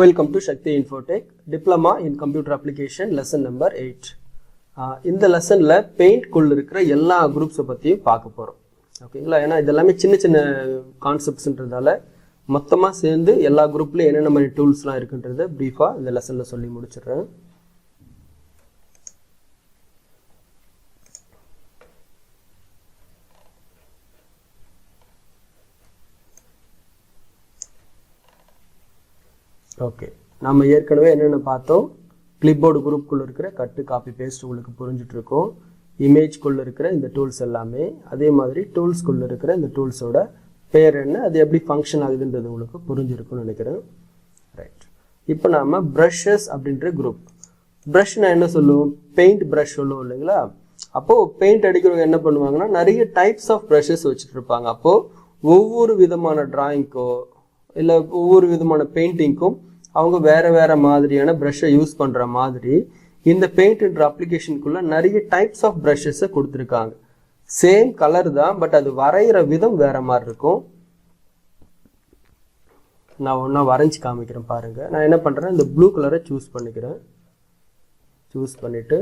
Welcome to Shakti Infotech diploma in computer application lesson number eight இந்த லெசனில் பெயிண்ட்குள்ள இருக்கிற எல்லா குரூப்ஸை பற்றியும் பார்க்க போகிறோம் ஓகேங்களா? ஏன்னா இதெல்லாமே சின்ன சின்ன கான்செப்ட்ஸ்ன்றதால மொத்தமாக சேர்ந்து எல்லா குரூப்லேயும் என்னென்ன மாதிரி டூல்ஸ்லாம் இருக்குன்றதை ப்ரீஃபாக இந்த லெசனில் சொல்லி முடிச்சிடுறேன். ஓகே நம்ம ஏற்கனவே என்னென்ன பார்த்தோம்? கிளிப்போர்டு குரூப்குள்ளே இருக்கிற கட்டு காப்பி பேஸ்ட் உங்களுக்கு புரிஞ்சிட்ருக்கோம் இமேஜ்குள்ளே இருக்கிற இந்த டூல்ஸ் எல்லாமே. அதே மாதிரி டூல்ஸ்குள்ளே இருக்கிற இந்த டூல்ஸோட பேர் என்ன? அது எப்படி ஃபங்க்ஷன் ஆகுதுன்றது உங்களுக்கு புரிஞ்சிருக்கும்னு நினைக்கிறேன். ரைட் இப்போ நாம் ப்ரஷஸ் அப்படின்ற குரூப் ப்ரஷ் நான் என்ன சொல்லுவோம்? பெயிண்ட் ப்ரஷ் சொல்லுவோம் இல்லைங்களா? அப்போது பெயிண்ட் அடிக்கிறவங்க என்ன பண்ணுவாங்கன்னா நிறைய டைப்ஸ் ஆஃப் ப்ரஷஸ் வச்சுட்டு இருப்பாங்க. அப்போது ஒவ்வொரு விதமான டிராயிங்க்கோ இல்லை ஒவ்வொரு விதமான பெயிண்டிங்க்கும் அவங்க வேற வேற மாதிரியான ப்ரஷ்ஷை யூஸ் பண்ற மாதிரி இந்த பெயிண்ட்ன்ற அப்ளிகேஷனுக்குள்ள நிறைய டைப்ஸ் ஆஃப் ப்ரஷஸை கொடுத்துருக்காங்க. சேம் கலர் தான் பட் அது வரைகிற விதம் வேற மாதிரி இருக்கும். நான் ஒன்றா வரைஞ்சி காமிக்கிறேன் பாருங்க. நான் என்ன பண்ணுறேன் இந்த ப்ளூ கலரை சூஸ் பண்ணிக்கிறேன். சூஸ் பண்ணிட்டு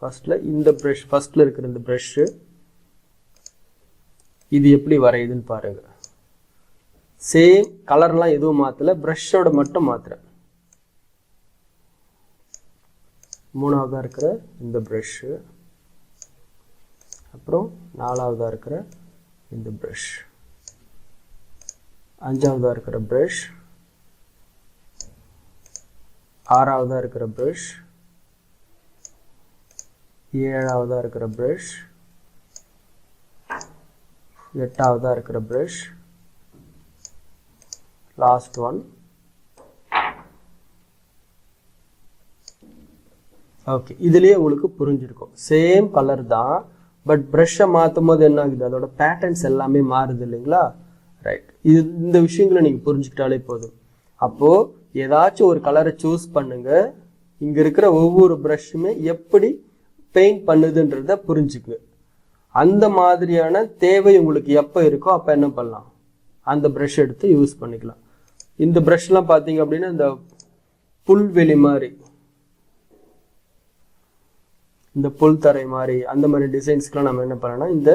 ஃபஸ்ட்டில் இந்த ப்ரஷ் ஃபஸ்ட்டில் இருக்கிற இந்த ப்ரஷ்ஷு இது எப்படி வரையுதுன்னு பாருங்கள் சேம் கலர்லாம் எதுவும் மாற்றல ப்ரஷ்ஷோட மட்டும் மாத்துறேன். மூணாவதாக இருக்கிற இந்த ப்ரஷ்ஷு அப்புறம் நாலாவதாக இருக்கிற இந்த ப்ரஷ் அஞ்சாவதாக இருக்கிற ப்ரஷ் ஆறாவதாக இருக்கிற ப்ரஷ் ஏழாவதாக இருக்கிற ப்ரஷ் எட்டாவதாக இருக்கிற ப்ரஷ் லாஸ்ட் ஒன் ஓகே இதுலேயே உங்களுக்கு புரிஞ்சிருக்கும். சேம் கலர் தான் பட் ப்ரஷ்ஷை மாற்றும் போது என்ன ஆகுது? அதோட பேட்டர்ன்ஸ் எல்லாமே மாறுது இல்லைங்களா? ரைட் இது இந்த விஷயங்களை நீங்கள் புரிஞ்சுக்கிட்டாலே போதும். அப்போது ஏதாச்சும் ஒரு கலரை சூஸ் பண்ணுங்கள் இங்கே இருக்கிற ஒவ்வொரு ப்ரஷ்ஷுமே எப்படி பெயிண்ட் பண்ணுதுன்றத புரிஞ்சுக்குங்க. அந்த மாதிரியான தேவை உங்களுக்கு எப்போ இருக்கோ அப்போ என்ன பண்ணலாம்? அந்த ப்ரஷ் எடுத்து யூஸ் பண்ணிக்கலாம். இந்த ப்ரஷ்லாம் பார்த்தீங்க அப்படின்னா இந்த புல்வெளி மாதிரி. இந்த புல் தரை மாதிரி அந்த மாதிரி டிசைன்ஸ்க்குலாம் நம்ம என்ன பண்ணலாம் இந்த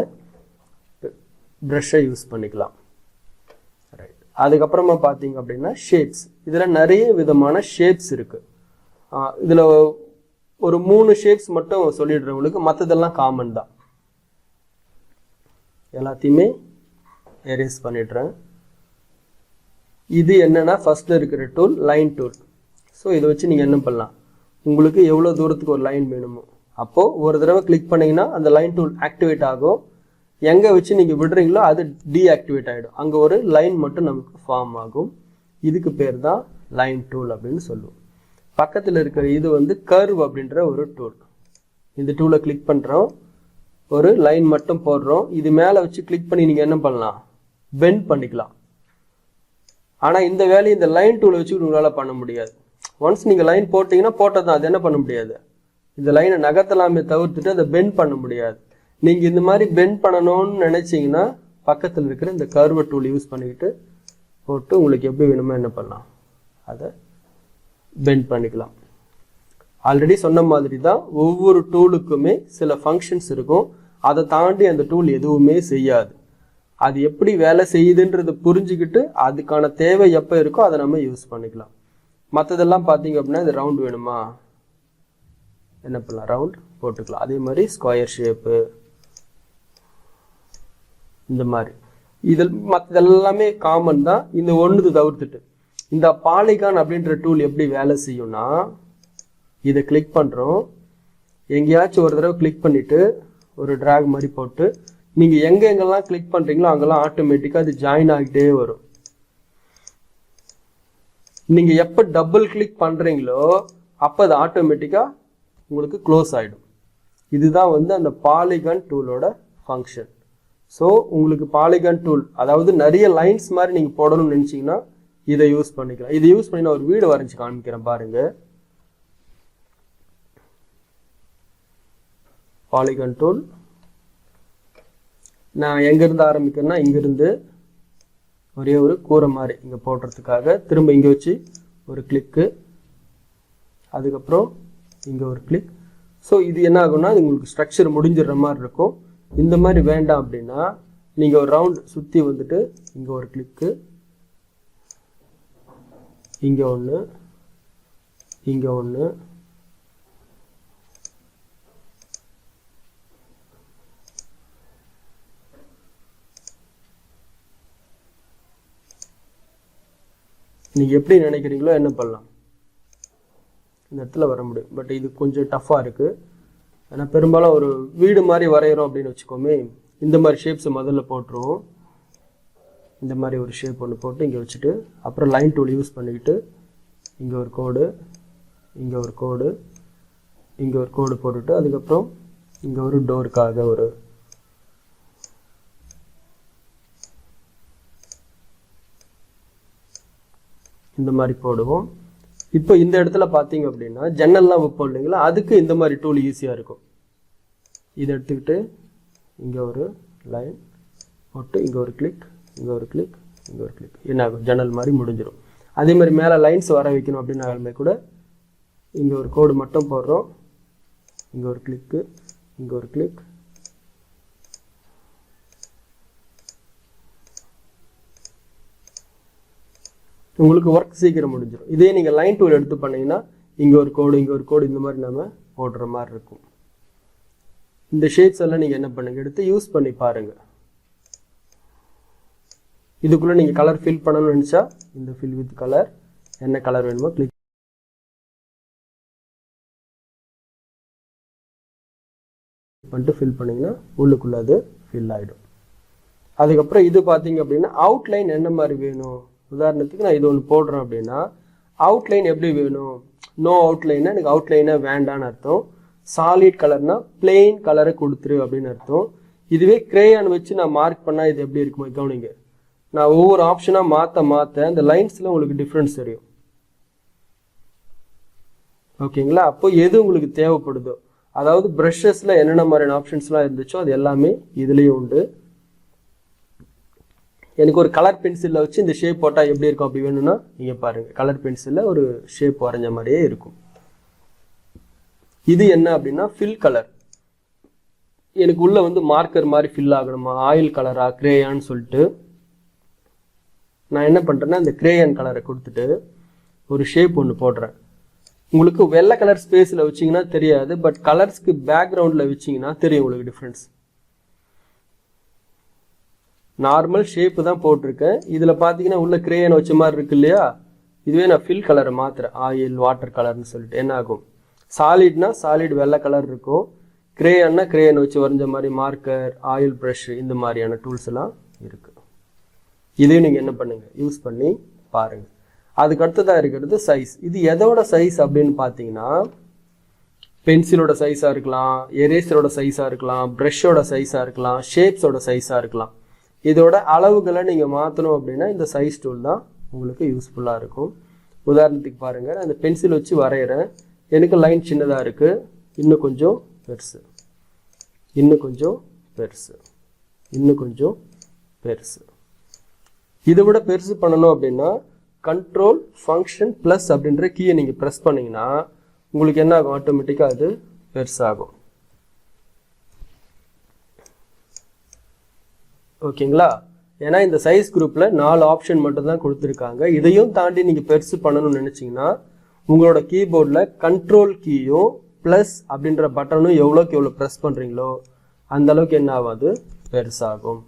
ப்ரஷ்ஷை யூஸ் பண்ணிக்கலாம். ரைட் அதுக்கப்புறமா பார்த்தீங்க அப்படின்னா ஷேப்ஸ் இதில் நிறைய விதமான ஷேப்ஸ் இருக்குது இதில் ஒரு மூணு ஷேப்ஸ் மட்டும் சொல்லிடுறவங்களுக்கு மற்றதெல்லாம் காமன் தான். எல்லாத்தையுமே எரேஸ் பண்ணிடுறேன். இது என்னென்னா ஃபஸ்ட்டில் இருக்கிற டூல் லைன் டூல் ஸோ இதை வச்சு நீங்கள் என்ன பண்ணலாம்? உங்களுக்கு எவ்வளோ தூரத்துக்கு ஒரு லைன் வேணுமோ. அப்போது ஒரு தடவை கிளிக் பண்ணிங்கன்னா அந்த லைன் டூல் ஆக்டிவேட் ஆகும். எங்கே வச்சு நீங்கள் விடுறீங்களோ அது டீஆக்டிவேட் ஆகிடும் அங்கே ஒரு லைன் மட்டும் நமக்கு ஃபார்ம் ஆகும். இதுக்கு பேர் தான் லைன் டூல் அப்படின்னு சொல்லுவோம். பக்கத்தில் இருக்கிற இது வந்து கர்வ் அப்படின்ற ஒரு டூல் இந்த டூலை கிளிக் பண்ணுறோம் ஒரு லைன் மட்டும் போடுறோம். இது மேலே வச்சு கிளிக் பண்ணி நீங்கள் என்ன பண்ணலாம்? பெண்ட் பண்ணிக்கலாம். ஆனால் இந்த வேலையை இந்த லைன் டூலை வச்சு உங்களால் பண்ண முடியாது. ஒன்ஸ் நீங்கள் லைன் போட்டிங்கன்னா போட்டது தான் அது என்ன பண்ண முடியாது? இந்த லைனை நகர்த்தலாமே தவிர்த்துட்டு அதை பெண்ட் பண்ண முடியாது. நீங்கள் இந்த மாதிரி பெண்ட் பண்ணணும்னு நினச்சிங்கன்னா பக்கத்தில் இருக்கிற இந்த கர்வ டூல் யூஸ் பண்ணிக்கிட்டு போட்டு உங்களுக்கு எப்படி வேணுமோ என்ன பண்ணலாம். அதை பெண்ட் பண்ணிக்கலாம். ஆல்ரெடி சொன்ன மாதிரி தான் ஒவ்வொரு டூலுக்குமே சில ஃபங்க்ஷன்ஸ் இருக்கும். அதை தாண்டி அந்த டூல் எதுவுமே செய்யாது. அது எப்படி வேலை செய்யுதுன்றத புரிஞ்சுக்கிட்டு அதுக்கான தேவை எப்போ இருக்கோ அதை நம்ம யூஸ் பண்ணிக்கலாம். மற்றதெல்லாம் பார்த்தீங்க அப்படின்னா இது ரவுண்ட் வேணுமா? என்ன பண்ணலாம்? ரவுண்ட் போட்டுக்கலாம். அதே மாதிரி ஸ்கொயர் ஷேப்பு இந்த மாதிரி. இதில் மற்றதெல்லாமே காமன் தான். இந்த ஒன்று தவிர்த்துட்டு. இந்த பாலிகான் அப்படின்ற டூல் எப்படி வேலை செய்யும்னா இதை கிளிக் பண்ணுறோம் எங்கேயாச்சும் ஒரு தடவை கிளிக் பண்ணிவிட்டு ஒரு ட்ராக் மாதிரி போட்டு நீங்கள் எங்கே எங்கெல்லாம் கிளிக் பண்ணுறீங்களோ அங்கெல்லாம் ஆட்டோமேட்டிக்காக அது ஜாயின் ஆகிட்டே வரும். நீங்கள் எப்போ டபுள் கிளிக் பண்ணுறீங்களோ அப்போ அது ஆட்டோமேட்டிக்காக உங்களுக்கு க்ளோஸ் ஆகிடும் இதுதான் வந்து அந்த பாலிகன் டூலோட ஃபங்க்ஷன் ஸோ உங்களுக்கு பாலிகன் டூல் அதாவது நிறைய லைன்ஸ் மாதிரி நீங்கள் போடணும்னு நினச்சிங்கன்னா இதை யூஸ் பண்ணிக்கலாம். இதை யூஸ் பண்ணி நான் ஒரு வீடு வரைஞ்சி காமிக்கிறேன் பாருங்கள் பாலிகன் டூல் நான் எங்கேருந்து ஆரம்பிக்கிறேன்னா இங்கேருந்து ஒரே ஒரு கூரை மாதிரி இங்கே போடுறதுக்காக திரும்ப இங்கே வச்சு ஒரு கிளிக்கு அதுக்கப்புறம் இங்கே ஒரு கிளிக் ஸோ இது என்ன ஆகும்னா உங்களுக்கு ஸ்ட்ரக்சர் முடிஞ்சிடுற மாதிரி இருக்கும். இந்த மாதிரி வேண்டாம் அப்படின்னா நீங்கள் ஒரு ரவுண்ட் சுற்றி வந்துட்டு இங்கே ஒரு கிளிக்கு இங்கே ஒன்று இங்கே ஒன்று நீங்கள் எப்படி நினைக்கிறீங்களோ என்ன பண்ணலாம்? இந்த இடத்துல வர முடியும். பட் இது கொஞ்சம் டஃப்பாக இருக்குது ஏன்னா பெரும்பாலும் ஒரு வீடு மாதிரி வரைகிறோம் அப்படின்னு வச்சுக்கோமே இந்த மாதிரி ஷேப்ஸை முதல்ல போட்டுருவோம். இந்த மாதிரி ஒரு ஷேப் ஒன்று போட்டு இங்கே வச்சுட்டு அப்புறம் லைன் டூல் யூஸ் பண்ணிக்கிட்டு இங்கே ஒரு கோடு இங்கே ஒரு கோடு இங்கே ஒரு கோடு போட்டுட்டு அதுக்கப்புறம் இங்கே ஒரு டோருக்காக ஒரு இந்த மாதிரி போடுவோம். இப்போ இந்த இடத்துல பார்த்தீங்க அப்படின்னா ஜன்னல்லாம் வைப்போம் இல்லைங்களா அதுக்கு இந்த மாதிரி டூல் ஈஸியாக இருக்கும். இதை எடுத்துக்கிட்டு இங்கே ஒரு லைன் போட்டு இங்கே ஒரு கிளிக் இங்கே ஒரு கிளிக் இங்கே ஒரு கிளிக் என்ன ஆகும்? ஜன்னல் மாதிரி முடிஞ்சிடும் அதே மாதிரி மேலே லைன்ஸ் வர வைக்கணும் அப்படின்னாலுமே கூட இங்கே ஒரு கோடு மட்டும் போடுறோம். இங்கே ஒரு கிளிக்கு இங்கே ஒரு கிளிக் உங்களுக்கு ஒர்க் சீக்கிரம் முடிஞ்சிடும் இதே நீங்கள் லைன் டூல் எடுத்து பண்ணீங்கன்னா இங்கே ஒரு கோடு இங்கே ஒரு கோடு இந்த மாதிரி நம்ம போடுற மாதிரி இருக்கும். இந்த ஷேட்ஸ் எல்லாம் நீங்கள் என்ன பண்ணுங்க? எடுத்து யூஸ் பண்ணி பாருங்கள் இதுக்குள்ளே நீங்கள் கலர் ஃபில் பண்ணணும்னு நினச்சா இந்த ஃபில் வித் கலர் என்ன கலர் வேணுமோ கிளிக் பண்ணிட்டு ஃபில் பண்ணிங்கன்னா உள்ளுக்குள்ளே அது ஃபில் ஆகிடும் அதுக்கப்புறம் இது பார்த்தீங்க அப்படின்னா அவுட்லைன் என்ன மாதிரி வேணும்? உதாரணத்துக்கு நான் இது ஒன்று போடுறேன் அப்படின்னா அவுட்லைன் எப்படி வேணும்? நோ அவுட்லைனா எனக்கு அவுட்லைனாக வேண்டான்னு அர்த்தம். சாலிட் கலர்னா பிளெயின் கலரை கொடுத்துரு அப்படின்னு அர்த்தம். இதுவே கிரேயான் வச்சு நான் மார்க் பண்ணால் இது எப்படி இருக்குமோ கவனிங்க. நான் ஒவ்வொரு ஆப்ஷனாக மாற்ற மாற்ற அந்த லைன்ஸில் உங்களுக்கு டிஃப்ரென்ஸ் தெரியும். ஓகேங்களா? அப்போ எது உங்களுக்கு தேவைப்படுதோ? அதாவது ப்ரஷஸில் என்னென்ன மாதிரியான ஆப்ஷன்ஸ்லாம் இருந்துச்சோ அது எல்லாமே இதுலேயும் உண்டு. எனக்கு ஒரு கலர் பென்சிலில் வச்சு இந்த ஷேப் போட்டால் எப்படி இருக்கும் அப்படி வேணும்னா நீங்கள் பாருங்கள் கலர் பென்சிலில் ஒரு ஷேப் வரைஞ்ச மாதிரியே இருக்கும். இது என்ன அப்படின்னா ஃபில் கலர் எனக்கு உள்ள வந்து மார்க்கர் மாதிரி ஃபில் ஆகணுமா? ஆயில் கலரா கிரேயான்னு சொல்லிட்டு. நான் என்ன பண்ணுறேன்னா இந்த கிரேயான் கலரை கொடுத்துட்டு ஒரு ஷேப் ஒன்று போடுறேன். உங்களுக்கு வெள்ளை கலர் ஸ்பேஸில் வச்சிங்கன்னா தெரியாது பட் கலர்ஸ்க்கு பேக்ரவுண்டில் வச்சிங்கன்னா தெரியும் உங்களுக்கு டிஃப்ரென்ஸ் நார்மல் ஷேப்பு தான் போட்டிருக்கேன். இதில் பார்த்தீங்கன்னா உள்ள கிரேயன் வச்ச மாதிரி இருக்கு இல்லையா? இதுவே நான் ஃபில் கலரை மாத்துறேன். ஆயில் வாட்டர் கலர்னு சொல்லிட்டு. என்ன ஆகும்? சாலிட்னா சாலிட் வெள்ளை கலர் இருக்கும். கிரேயன்னா கிரேயன் வச்சு வரைஞ்ச மாதிரி மார்க்கர் ஆயில் ப்ரஷ் இந்த மாதிரியான டூல்ஸ் எல்லாம் இருக்கு. இதையும் நீங்கள் என்ன பண்ணுங்க? யூஸ் பண்ணி பாருங்க. அதுக்கு அடுத்ததாக இருக்கிறது சைஸ் இது எதோட சைஸ் அப்படின்னு பார்த்தீங்கன்னா பென்சிலோட சைஸாக இருக்கலாம் எரேசரோட சைஸாக இருக்கலாம் ப்ரஷ்ஷோட சைஸாக இருக்கலாம் ஷேப்ஸோட சைஸாக இருக்கலாம். இதோட அளவுகளை நீங்கள் மாற்றணும் அப்படின்னா இந்த சைஸ் டூல் தான் உங்களுக்கு யூஸ்ஃபுல்லாக இருக்கும். உதாரணத்துக்கு பாருங்கள் நான் இந்த பென்சில் வச்சு வரைகிறேன் எனக்கு லைன் சின்னதாக இருக்குது இன்னும் கொஞ்சம் பெருசு. இன்னும் கொஞ்சம் பெருசு. இன்னும் கொஞ்சம் பெருசு. இதை விட பெருசு பண்ணணும் அப்படின்னா கண்ட்ரோல் ஃபங்க்ஷன் ப்ளஸ் அப்படின்ற கீயை நீங்கள் ப்ரெஸ் பண்ணிங்கன்னா உங்களுக்கு என்ன ஆகும்? ஆட்டோமேட்டிக்காக அது பெருசாகும். ஓகேங்களா? ஏன்னா இந்த சைஸ் குரூப்பில் நாலு ஆப்ஷன் மட்டும் தான் கொடுத்துருக்காங்க. இதையும் தாண்டி நீங்கள் பெருசு பண்ணணும்னு நினச்சிங்கன்னா உங்களோட கீபோர்டில் கண்ட்ரோல் கீயும் ப்ளஸ் அப்படின்ற பட்டனும் எவ்வளோக்கு எவ்வளோ ப்ரெஸ் பண்ணுறீங்களோ அந்த அளவுக்கு என்ன ஆகாது? பெருசாகும்.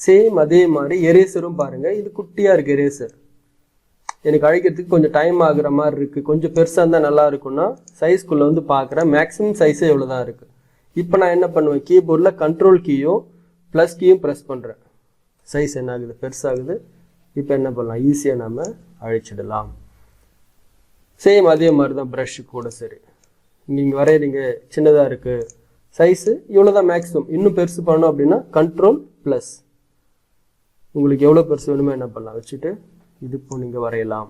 சேம் அதே மாதிரி எரேசரும் பாருங்கள் இது குட்டியாக இருக்குது எரேசர் எனக்கு அழைக்கிறதுக்கு கொஞ்சம் டைம் ஆகுற மாதிரி இருக்குது கொஞ்சம் பெருசாக இருந்தால் நல்லா இருக்கும்னா சைஸ்குள்ளே வந்து பார்க்குறேன் மேக்ஸிமம் சைஸே இவ்வளோ தான் இருக்குது இப்போ நான் என்ன பண்ணுவேன்? கீபோர்டில் கண்ட்ரோல் கீயும் ப்ளஸ் கீயும் ப்ரெஸ் பண்ணுறேன் சைஸ் என்ன ஆகுது. பெருசாகுது இப்போ என்ன பண்ணலாம்? ஈஸியாக நம்ம அழிச்சிடலாம். சேம் அதே மாதிரி தான் ப்ரஷ்ஷு கூட சரி. நீங்கள் வரைகிறீங்க சின்னதாக இருக்குது சைஸு இவ்வளோ தான் மேக்ஸிமம் இன்னும் பெருசு பண்ணணும் அப்படின்னா கண்ட்ரோல் ப்ளஸ் உங்களுக்கு எவ்வளோ பெருசு வேணுமோ என்ன பண்ணலாம்? வச்சுட்டு இது இப்போ நீங்கள் வரையலாம்.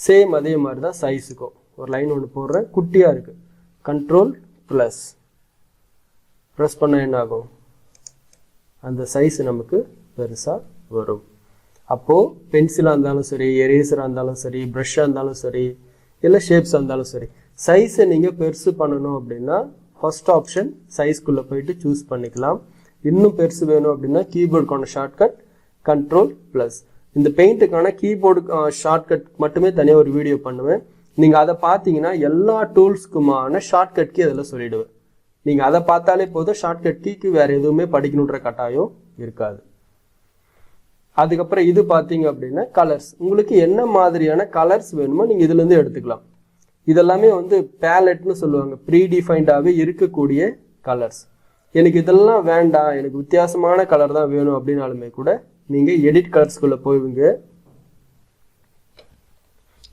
சேம் அதே மாதிரி தான் சைஸுக்கும் ஒரு லைன் ஒன்று போடுறேன். குட்டியாக இருக்குது கண்ட்ரோல் ப்ளஸ் ப்ரெஸ் பண்ணால் என்ன ஆகும்? அந்த சைஸ் நமக்கு பெருசாக வரும். அப்போது பென்சிலாக இருந்தாலும் சரி எரேசராக இருந்தாலும் சரி ப்ரஷ்ஷாக இருந்தாலும் சரி இல்லை ஷேப்ஸாக இருந்தாலும் சரி சைஸை நீங்கள் பெருசு பண்ணணும் அப்படின்னா ஃபஸ்ட் ஆப்ஷன் சைஸ்க்குள்ளே போயிட்டு சூஸ் பண்ணிக்கலாம். இன்னும் பெருசு வேணும் அப்படின்னா கீபோர்டுக்கான ஷார்ட்கட் கண்ட்ரோல் ப்ளஸ் இந்த பெயிண்ட்டுக்கான கீபோர்டு ஷார்ட்கட் மட்டுமே தனியாக ஒரு வீடியோ பண்ணுவேன். நீங்கள் அதை பார்த்தீங்கன்னா எல்லா டூல்ஸ்க்குமான ஷார்ட்கட்க்கு கீ அதில் சொல்லிவிடுவேன் நீங்கள் அதை பார்த்தாலே போதும் ஷார்ட்கட் கீக்கு வேறு எதுவுமே படிக்கணுன்ற கட்டாயம் இருக்காது. அதுக்கப்புறம் இது பார்த்தீங்க அப்படின்னா கலர்ஸ் உங்களுக்கு என்ன மாதிரியான கலர்ஸ் வேணுமோ நீங்கள் இதுலேருந்து எடுத்துக்கலாம். இதெல்லாமே வந்து பேலட்னு சொல்லுவாங்க. ப்ரீடிஃபைண்டாகவே இருக்கக்கூடிய கலர்ஸ் எனக்கு இதெல்லாம் வேண்டாம். எனக்கு வித்தியாசமான கலர் தான் வேணும் அப்படின்னாலுமே கூட நீங்கள் எடிட் கலர்ஸ்குள்ளே போய்விங்க.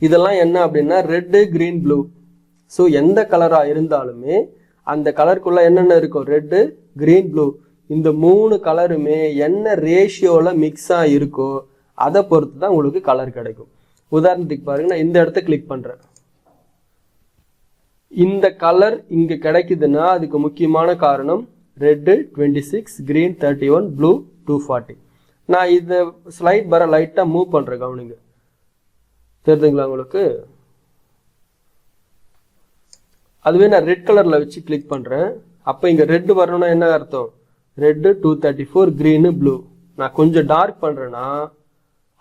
இதெல்லாம் என்ன அப்படின்னா ரெட்டு கிரீன் ப்ளூ ஸோ எந்த கலராக இருந்தாலுமே அந்த கலருக்குள்ள என்னென்ன இருக்கும் ரெட்டு கிரீன் ப்ளூ. இந்த மூணு கலருமே என்ன ரேஷியோவில் மிக்ஸாக இருக்கோ அதை பொறுத்து தான் உங்களுக்கு கலர் கிடைக்கும். உதாரணத்துக்கு பாருங்க நான் இந்த இடத்த கிளிக் பண்ணுறேன் இந்த கலர் இங்கே கிடைக்குதுன்னா அதுக்கு முக்கியமான காரணம் red twenty six green thirty one blue two forty நான் இதை ஸ்லைட் வர லைட்டாக மூவ் பண்ணுறேன் கவனிங்க. தெரியுதுங்களா உங்களுக்கு? அதுவே நான் ரெட் கலரில் வச்சு கிளிக் பண்ணுறேன் அப்போ இங்கே ரெட் வரணும்னா என்ன அர்த்தம்? Red two thirty four green blue நான் கொஞ்சம் டார்க் பண்ணுறேன்னா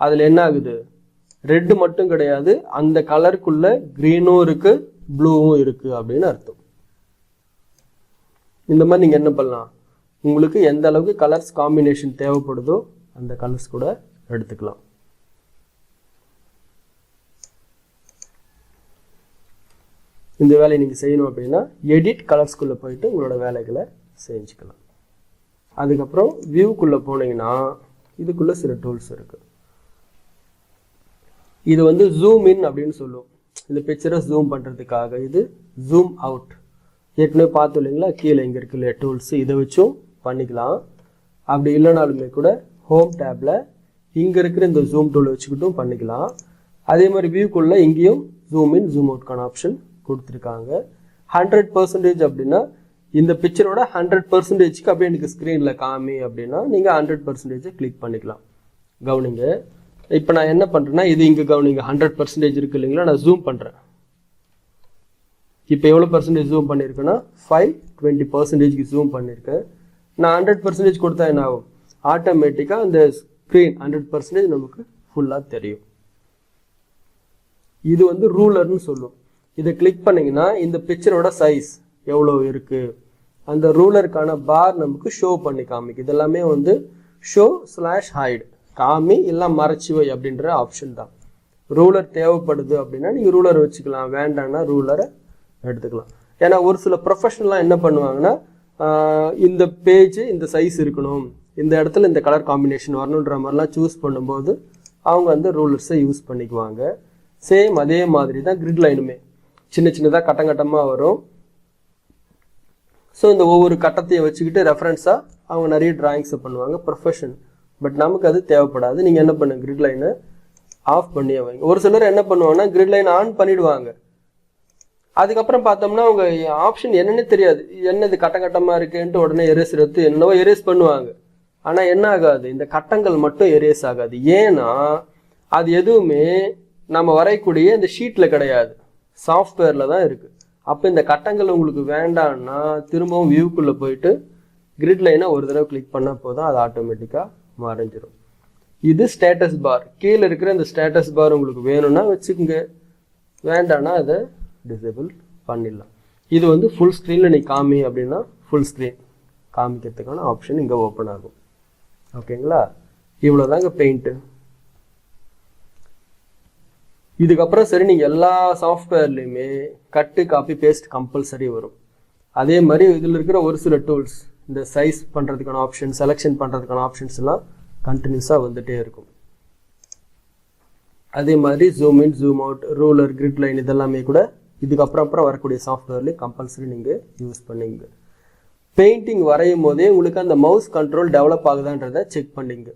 அதில் என்ன ஆகுது? ரெட்டு மட்டும் கிடையாது அந்த கலருக்குள்ளே க்ரீனும் இருக்குது ப்ளூவும் இருக்குது அப்படின்னு அர்த்தம். இந்த மாதிரி நீங்கள் என்ன பண்ணலாம்? உங்களுக்கு எந்த அளவுக்கு கலர்ஸ் காம்பினேஷன் தேவைப்படுதோ அந்த கலர்ஸ் கூட எடுத்துக்கலாம். இந்த வேலையை நீங்கள் செய்யணும் அப்படின்னா எடிட் கலர்ஸ்குள்ளே போயிட்டு உங்களோட வேலைகளை செஞ்சுக்கலாம். அதுக்கப்புறம் வியூக்குள்ளே போனீங்கன்னா இதுக்குள்ளே சில டூல்ஸ் இருக்குது இது வந்து ஜூம் இன் அப்படின்னு சொல்லுவோம். இந்த பிக்சரை ஜூம் பண்ணுறதுக்காக இது ஜூம் அவுட் ஏற்கனவே பார்த்தோம் இல்லைங்களா? கீழே இங்கே இருக்கு இல்லையா டூல்ஸ் இதை வச்சும் பண்ணிக்கலாம். அப்படி இல்லைனாலுமே கூட ஹோம் டேப்பில் இங்கே இருக்கிற இந்த ஜூம் டூலை வச்சுக்கிட்டும் பண்ணிக்கலாம். அதே மாதிரி வியூக்குள்ளே இங்கேயும் ஜூம் இன் ஜூம் அவுட்கான ஆப்ஷன் கொடுத்துருக்காங்க. ஹண்ட்ரட் பர்சன்டேஜ் அப்படின்னா இந்த பிக்சரோட ஹண்ட்ரட் பர்சன்டேஜ்க்கு அப்படியே எனக்கு ஸ்க்ரீனில் காமி அப்படின்னா நீங்கள் ஹண்ட்ரட் பர்சன்டேஜை கிளிக் பண்ணிக்கலாம். கவனிங்க. இப்போ நான் என்ன பண்ணுறேன்னா இது இங்கே கவனிங்க. ஹண்ட்ரட் பர்சன்டேஜ் இருக்கு இல்லைங்களா? நான் ஜூம் பண்ணுறேன் இப்போ எவ்வளோ பர்சன்டேஜ் ஜூம் பண்ணியிருக்கேன்னா ஃபைவ் டுவெண்ட்டி பர்சன்டேஜ்க்கு ஜூம் பண்ணியிருக்கேன் நான் ஹண்ட்ரட் பர்சன்டேஜ் கொடுத்தா என்ன ஆகும்? ஆட்டோமேட்டிக்காக அந்த ஸ்க்ரீன் ஹண்ட்ரட் பர்சன்டேஜ் நமக்கு ஃபுல்லாக தெரியும். இது வந்து ரூலர்னு சொல்லும். இதை கிளிக் பண்ணிங்கன்னா இந்த பிக்சரோட சைஸ் எவ்வளோ இருக்குது அந்த ரூலருக்கான பார் நமக்கு ஷோ பண்ணி காமிக்கு இதெல்லாமே வந்து ஷோ ஸ்லாஷ் ஹைடு காமி இல்லை மறைச்சிவை அப்படின்ற ஆப்ஷன் தான். ரூலர் தேவைப்படுது அப்படின்னா நீங்கள் ரூலர் வச்சுக்கலாம். வேண்டாம்னா ரூலரை எடுத்துக்கலாம். ஏன்னா ஒரு சில ப்ரொஃபஷனலாக என்ன பண்ணுவாங்கன்னா இந்த பேஜ் இந்த சைஸ் இருக்கணும். இந்த இடத்துல இந்த கலர் காம்பினேஷன் வரணுன்ற மாதிரிலாம் சூஸ் பண்ணும்போது அவங்க வந்து ரூலர்ஸை யூஸ் பண்ணிக்குவாங்க. சேம் அதே மாதிரி தான் கிரிட் லைனுமே சின்ன சின்னதாக கட்டம் கட்டமாக வரும். ஸோ இந்த ஒவ்வொரு கட்டத்தையும் வச்சுக்கிட்டு ரெஃபரன்ஸாக அவங்க நிறைய டிராயிங்ஸை பண்ணுவாங்க ப்ரொஃபஷன் பட் நமக்கு அது தேவைப்படாது. நீங்கள் என்ன பண்ணுங்க? கிரிட் லைனை ஆஃப் பண்ணியே வைங்க. ஒரு சிலர் என்ன பண்ணுவாங்கன்னா கிரிட் லைன் ஆன் பண்ணிடுவாங்க. அதுக்கப்புறம் பார்த்தோம்னா அவங்க ஆப்ஷன் என்னன்னே தெரியாது. என்னது கட்டம் கட்டமாக இருக்குன்ட்டு உடனே எரேஸ் எடுத்து என்னவோ எரேஸ் பண்ணுவாங்க. ஆனால் என்ன ஆகாது? இந்த கட்டங்கள் மட்டும் எரேஸ் ஆகாது. ஏன்னா அது எதுவுமே நம்ம வரையக்கூடிய இந்த ஷீட்டில் கிடையாது. சாஃப்ட்வேரில் தான் இருக்குது அப்போ இந்த கட்டங்கள் உங்களுக்கு வேண்டான்னா திரும்பவும் வியூக்குள்ளே போயிட்டு கிரிட் லைனை ஒரு தடவை கிளிக் பண்ணால் போதும் அது ஆட்டோமேட்டிக்காக மறைஞ்சிரும். இது ஸ்டேட்டஸ் பார் கீழே இருக்கிற இந்த ஸ்டேட்டஸ் பார் உங்களுக்கு வேணும்னா வச்சுக்கோங்க. வேண்டாம்னா அதை டிசேபிள் பண்ணிடலாம். இது வந்து ஃபுல் ஸ்க்ரீனில் நீ காமி அப்படின்னா ஃபுல் ஸ்க்ரீன் காமிக்கிறதுக்கான ஆப்ஷன் இங்கே ஓப்பன் ஆகும். ஓகேங்களா இவ்வளோதாங்க பெயிண்ட்டு இதுக்கப்புறம் சரி நீங்கள் எல்லா சாஃப்ட்வேர்லேயுமே கட்டு காப்பி பேஸ்ட் கம்பல்சரி வரும். அதே மாதிரி இதில் இருக்கிற ஒரு சில டூல்ஸ் இந்த சைஸ் பண்ணுறதுக்கான ஆப்ஷன் செலெக்ஷன் பண்ணுறதுக்கான ஆப்ஷன்ஸ் எல்லாம் கண்டினியூஸாக வந்துகிட்டே இருக்கும். அதே மாதிரி zoom in zoom out ruler grid line இதெல்லாமே கூட இதுக்கப்புறம் அப்புறம் வரக்கூடிய சாஃப்ட்வேர்லேயும் கம்பல்சரி நீங்கள் யூஸ் பண்ணிங்க. பெயிண்டிங் வரையும் போதே உங்களுக்கு அந்த மவுஸ் கண்ட்ரோல் டெவலப் ஆகுதான்றதை செக் பண்ணிங்க.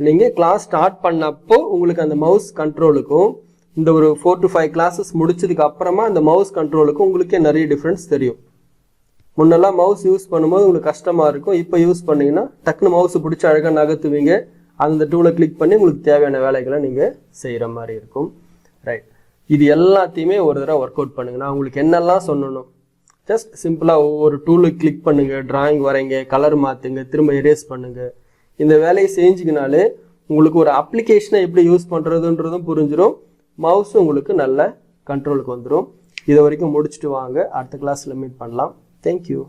நீங்கள் கிளாஸ் ஸ்டார்ட் பண்ணப்போ உங்களுக்கு அந்த மவுஸ் கண்ட்ரோலுக்கும் இந்த ஒரு ஃபோர் டு ஃபைவ் கிளாஸஸ் முடிச்சதுக்கு அப்புறமா அந்த மவுஸ் கண்ட்ரோலுக்கும் உங்களுக்கே நிறைய டிஃப்ரென்ஸ் தெரியும். முன்னெல்லாம் மவுஸ் யூஸ் பண்ணும்போது உங்களுக்கு கஷ்டமாக இருக்கும். இப்போ யூஸ் பண்ணீங்கன்னா டக்குனு மவுஸ் பிடிச்சி அழகாக நகர்த்துவீங்க. அந்த டூலை கிளிக் பண்ணி உங்களுக்கு தேவையான வேலைகளை நீங்கள் செய்கிற மாதிரி இருக்கும். ரைட் இது எல்லாத்தையுமே ஒரு தடவை ஒர்க் அவுட் பண்ணுங்க. நான் உங்களுக்கு என்னெல்லாம் சொல்லணும்? ஜஸ்ட் சிம்பிளாக ஒவ்வொரு டூலு கிளிக் பண்ணுங்கள் டிராயிங் வரைங்க கலர் மாற்றுங்க திரும்ப எரேஸ் பண்ணுங்கள் இந்த வேலையை செஞ்சுக்கினாலே உங்களுக்கு ஒரு அப்ளிகேஷனை எப்படி யூஸ் பண்ணுறதுன்றதும் புரிஞ்சிடும் மவுஸும் உங்களுக்கு நல்ல கண்ட்ரோலுக்கு வந்துடும் இது வரைக்கும் முடிச்சுட்டு வாங்க. அடுத்த கிளாஸில் மீட் பண்ணலாம். தேங்க்யூ